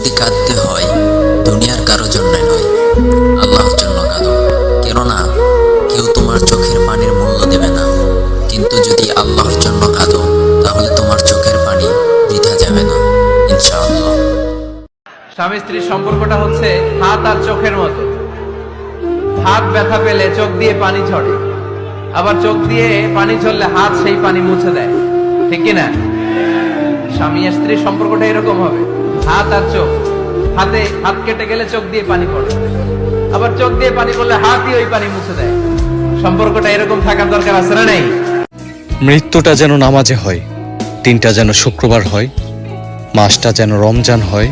যদি কাঁদতে হয়, দুনিয়ার কারও জন্য নয়, আল্লাহর জন্য কাঁদো। কেননা, কেউ তোমার চোখের পানির মূল্য দেবে না। কিন্তু যদি আল্লাহর জন্য কাঁদো, তাহলে তোমার চোখের পানি বৃথা যাবে না, ইনশাআল্লাহ। স্বামী স্ত্রীর সম্পর্কটা হচ্ছে হাত আর চোখের মতো। হাত ব্যথা পেলে চোখ দিয়ে পানি ঝরে। আবার চোখ দিয়ে পানি ঝরলে হাত সেই পানি মুছে দেয়। ঠিক কিনা স্বামী স্ত্রীর সম্পর্কটা এরকম হবে। হাত আর চোখ। হাতে হাত কেটে গেলে চোখ দিয়ে পানি পড়ে। আবার চোখ দিয়ে পানি পড়লে হাতই ওই পানি মুছে দেয়। সম্পর্কটা এরকম থাকার দরকার আছে না নেই? মৃত্যুটা যেন নামাজে হয়, দিনটা যেন শুক্রবার হয়, মাসটা যেন রমজান হয়,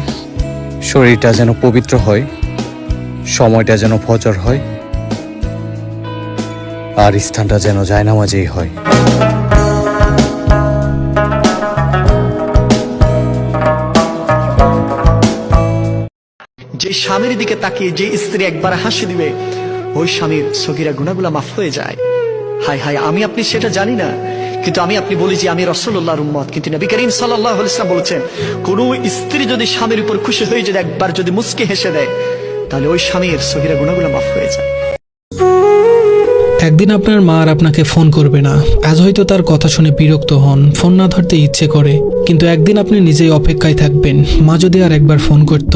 শরীরটা যেন পবিত্র হয়, সময়টা যেন ফজর হয়, আর স্থানটা যেন জায়নামাজেই হয়। যে স্বামীর দিকে তাকিয়ে যে স্ত্রী একবার হাসি দিবে, ওই স্বামীর সগিরা গুণাগুলা মাফ হয়ে যায়। হাই হাই আমি আপনি সেটা জানি না, কিন্তু আমি আপনি বলি যে আমি রসুল্লাহর উম্মত। কিন্তু নবী করিম সাল্লাহ বলেছেন, কোন স্ত্রী যদি স্বামীর উপর খুশি হয়ে যদি একবার যদি মুসকে হেসে দেয়, তাহলে ওই স্বামীর সগিরা গুণাগুলা মাফ হয়ে যায়। একদিন আপনার মা আর আপনাকে ফোন করবে না। আজ হয়তো তার কথা শুনে বিরক্ত হন, ফোন না ধরতে ইচ্ছে করে। কিন্তু একদিন আপনি নিজেই অপেক্ষায় থাকবেন। মা যদি আর একবার ফোন করত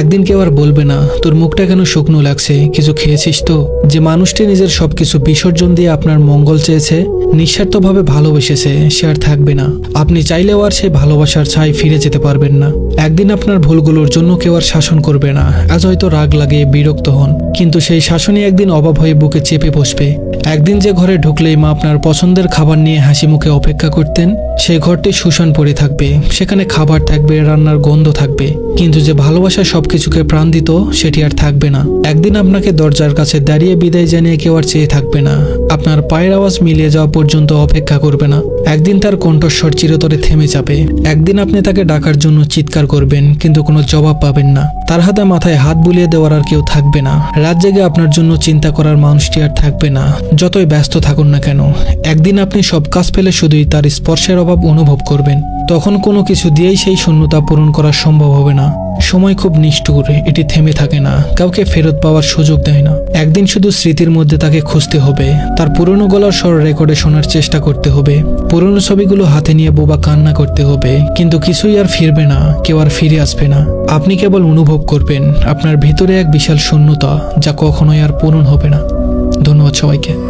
একদিন কেউ আর বলবে না, তোর মুখটা কেন শুকনো লাগছে? কিছু খেয়েছিস তো? যে মানুষটি নিজের সবকিছু বিসর্জন দিয়ে আপনার মঙ্গল চেয়েছে, নিঃস্বার্থভাবে ভালোবেসেছে, সে আর থাকবে না। আপনি চাইলেও আর সেই ভালোবাসার ছাই ফিরে যেতে পারবেন না। একদিন আপনার ভুলগুলোর জন্য কেউ আর শাসন করবে না, আজ হয়তো রাগ লাগে বিরক্ত হন, কিন্তু সেই শাসনই একদিন অভাব হয়ে বুকে চেপে বসবে। একদিন যে ঘরে ঢুকলেই মা আপনার পছন্দের খাবার নিয়ে হাসি মুখে অপেক্ষা করতেন, সেই ঘরটি শুষণ পড়ে থাকবে, সেখানে খাবার থাকবে, রান্নার গন্ধ থাকবে। কিন্তু যে ভালোবাসা সবকিছুকে প্রাণ দিত, সেটি আর থাকবে না। একদিন আপনাকে দরজার কাছে দাঁড়িয়ে বিদায় জানিয়ে কেউ আর চেয়ে থাকবে না। আপনার পায়ের আওয়াজ মিলিয়ে যাওয়া পর্যন্ত অপেক্ষা করবে না। একদিন তার কণ্ঠস্বর চিরতরে থেমে যাবে। একদিন আপনি তাকে ডাকার জন্য চিৎকার করবেন, কিন্তু কোনো জবাব পাবেন না। তার হাতে মাথায় হাত বুলিয়ে দেওয়ার আর কেউ থাকবে না। রাত জেগে আপনার জন্য চিন্তা করার মানুষটি আর থাকবে না। যতই ব্যস্ত থাকুন না কেন, একদিন আপনি সব কাজ ফেলে শুধুই তার স্পর্শের অভাব অনুভব করবেন। তখন কোনো কিছু দিয়েই সেই শূন্যতা পূরণ করা সম্ভব হবে না। সময় খুব নিষ্ঠুর, এটি থেমে থাকে না। কাউকে ফেরত পাওয়ার সুযোগ দেয় না। একদিন শুধু স্মৃতির মধ্যে তাকে খুঁজতে হবে। তার পুরনো গলার স্বর রেকর্ডে শোনার চেষ্টা করতে হবে। পুরনো ছবিগুলো হাতে নিয়ে বোবা কান্না করতে হবে। কিন্তু কিছুই আর ফিরবে না। কেউ আর ফিরে আসবে না। আপনি কেবল অনুভব করবেন। আপনার ভিতরে এক বিশাল শূন্যতা, যা কখনোই আর পূরণ হবে না। ধন্যবাদ সবাইকে।